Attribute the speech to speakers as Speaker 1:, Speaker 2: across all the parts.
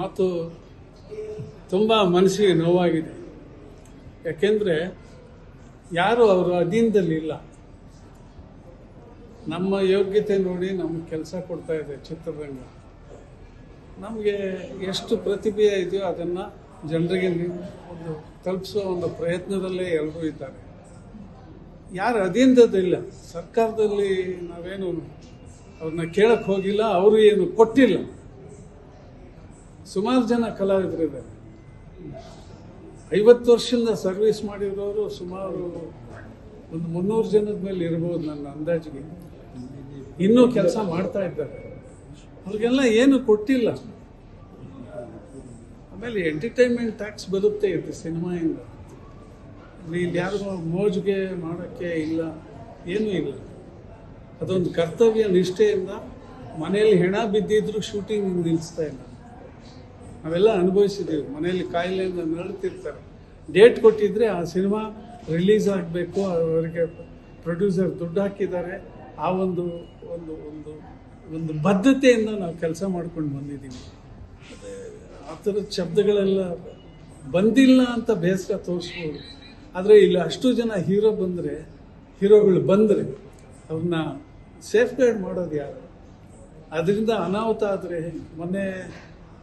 Speaker 1: ಮಾತು ತುಂಬ ಮನಸ್ಸಿಗೆ ನೋವಾಗಿದೆ. ಯಾಕೆಂದರೆ ಯಾರು ಅವರು ಅಧೀನದಲ್ಲಿ ಇಲ್ಲ. ನಮ್ಮ ಯೋಗ್ಯತೆ ನೋಡಿ ನಮಗೆ ಕೆಲಸ ಕೊಡ್ತಾ ಇದೆ ಚಿತ್ರರಂಗ. ನಮಗೆ ಎಷ್ಟು ಪ್ರತಿಭೆ ಇದೆಯೋ ಅದನ್ನು ಜನರಿಗೆ ಒಂದು ತಲುಪಿಸೋ ಒಂದು ಪ್ರಯತ್ನದಲ್ಲೇ ಎಲ್ಲರೂ ಇದ್ದಾರೆ. ಯಾರು ಅಧೀನದಲ್ಲಿಲ್ಲ ಸರ್ಕಾರದಲ್ಲಿ ನಾವೇನು ಅವ್ರನ್ನ ಕೇಳಕ್ಕೆ ಹೋಗಿಲ್ಲ, ಅವರು ಏನು ಕೊಟ್ಟಿಲ್ಲ. ಸುಮಾರು ಜನ ಕಲಾವಿದರಿದ್ದಾರೆ. ಐವತ್ತು ವರ್ಷದಿಂದ ಸರ್ವಿಸ್ ಮಾಡಿರೋರು ಸುಮಾರು ಒಂದು ಮುನ್ನೂರು ಜನದ ಮೇಲೆ ಇರ್ಬೋದು ನನ್ನ ಅಂದಾಜಿಗೆ. ಇನ್ನೂ ಕೆಲಸ ಮಾಡ್ತಾ ಇದ್ದಾರೆ. ಅವ್ರಿಗೆಲ್ಲ ಏನು ಕೊಟ್ಟಿಲ್ಲ. ಆಮೇಲೆ ಎಂಟರ್ಟೈನ್ಮೆಂಟ್ ಟ್ಯಾಕ್ಸ್ ಬರುತ್ತೆ ಇದು ಸಿನಿಮಾಯಿಂದ. ಇಲ್ಲಿ ಯಾರಿಗೂ ಮೋಜಿಗೆ ಮಾಡೋಕ್ಕೆ ಇಲ್ಲ, ಏನೂ ಇಲ್ಲ. ಅದೊಂದು ಕರ್ತವ್ಯ ನಿಷ್ಠೆಯಿಂದ ಮನೆಯಲ್ಲಿ ಹೆಣ ಬಿದ್ದಿದ್ರು ಶೂಟಿಂಗ್ ನಿಲ್ಲಿಸ್ತಾ ಇಲ್ಲ. ನಾವೆಲ್ಲ ಅನುಭವಿಸಿದ್ದೀವಿ. ಮನೆಯಲ್ಲಿ ಕಾಯಿಲೆಯಿಂದ ನರಳುತ್ತಿರ್ತಾರೆ ಡೇಟ್ ಕೊಟ್ಟಿದ್ದರೆ ಆ ಸಿನಿಮಾ ರಿಲೀಸ್ ಆಗಬೇಕು. ಅವರಿಗೆ ಪ್ರೊಡ್ಯೂಸರ್ ದುಡ್ಡು ಹಾಕಿದ್ದಾರೆ. ಆ ಒಂದು ಒಂದು ಒಂದು ಒಂದು ಬದ್ಧತೆಯಿಂದ ನಾವು ಕೆಲಸ ಮಾಡ್ಕೊಂಡು ಬಂದಿದ್ದೀವಿ. ಆ ಥರದ ಶಬ್ದಗಳೆಲ್ಲ ಬಂದಿಲ್ಲ ಅಂತ ಬೇಸರ ತೋರಿಸ್ಬೋದು. ಆದರೆ ಇಲ್ಲಿ ಅಷ್ಟು ಜನ ಹೀರೋ ಬಂದರೆ, ಹೀರೋಗಳು ಬಂದರೆ ಅವ್ರನ್ನ ಸೇಫ್ ಗೈಡ್ ಮಾಡೋದು ಯಾರು? ಅದರಿಂದ ಅನಾಹುತ ಆದರೆ ಮೊನ್ನೆ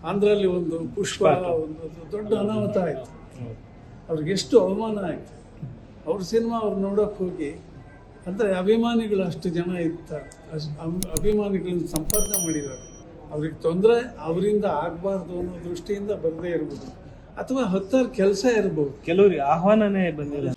Speaker 1: ಆಂಧ್ರಲ್ಲಿ ಒಂದು ಪುಷ್ಪ ಒಂದು ದೊಡ್ಡ ಅನಾಹುತ ಆಯಿತು. ಅವ್ರಿಗೆ ಎಷ್ಟು ಅವಮಾನ ಆಯಿತು. ಅವ್ರ ಸಿನಿಮಾ ಅವ್ರು ನೋಡೋಕೆ ಹೋಗಿ ಅಂದರೆ ಅಭಿಮಾನಿಗಳು ಅಷ್ಟು ಜನ ಇತ್ತ ಅಷ್ಟು ಅಭಿಮಾನಿಗಳನ್ನ ಸಂಪಾದನೆ ಮಾಡಿದ್ದಾರೆ ಅವ್ರಿಗೆ ತೊಂದರೆ ಅವರಿಂದ ಆಗಬಾರ್ದು ಅನ್ನೋ ದೃಷ್ಟಿಯಿಂದ ಬರದೇ ಇರ್ಬೋದು. ಅಥವಾ ಹತ್ತಾರು ಕೆಲಸ ಇರ್ಬೋದು.
Speaker 2: ಕೆಲವರಿಗೆ ಆಹ್ವಾನನೇ ಬಂದಿಲ್ಲ.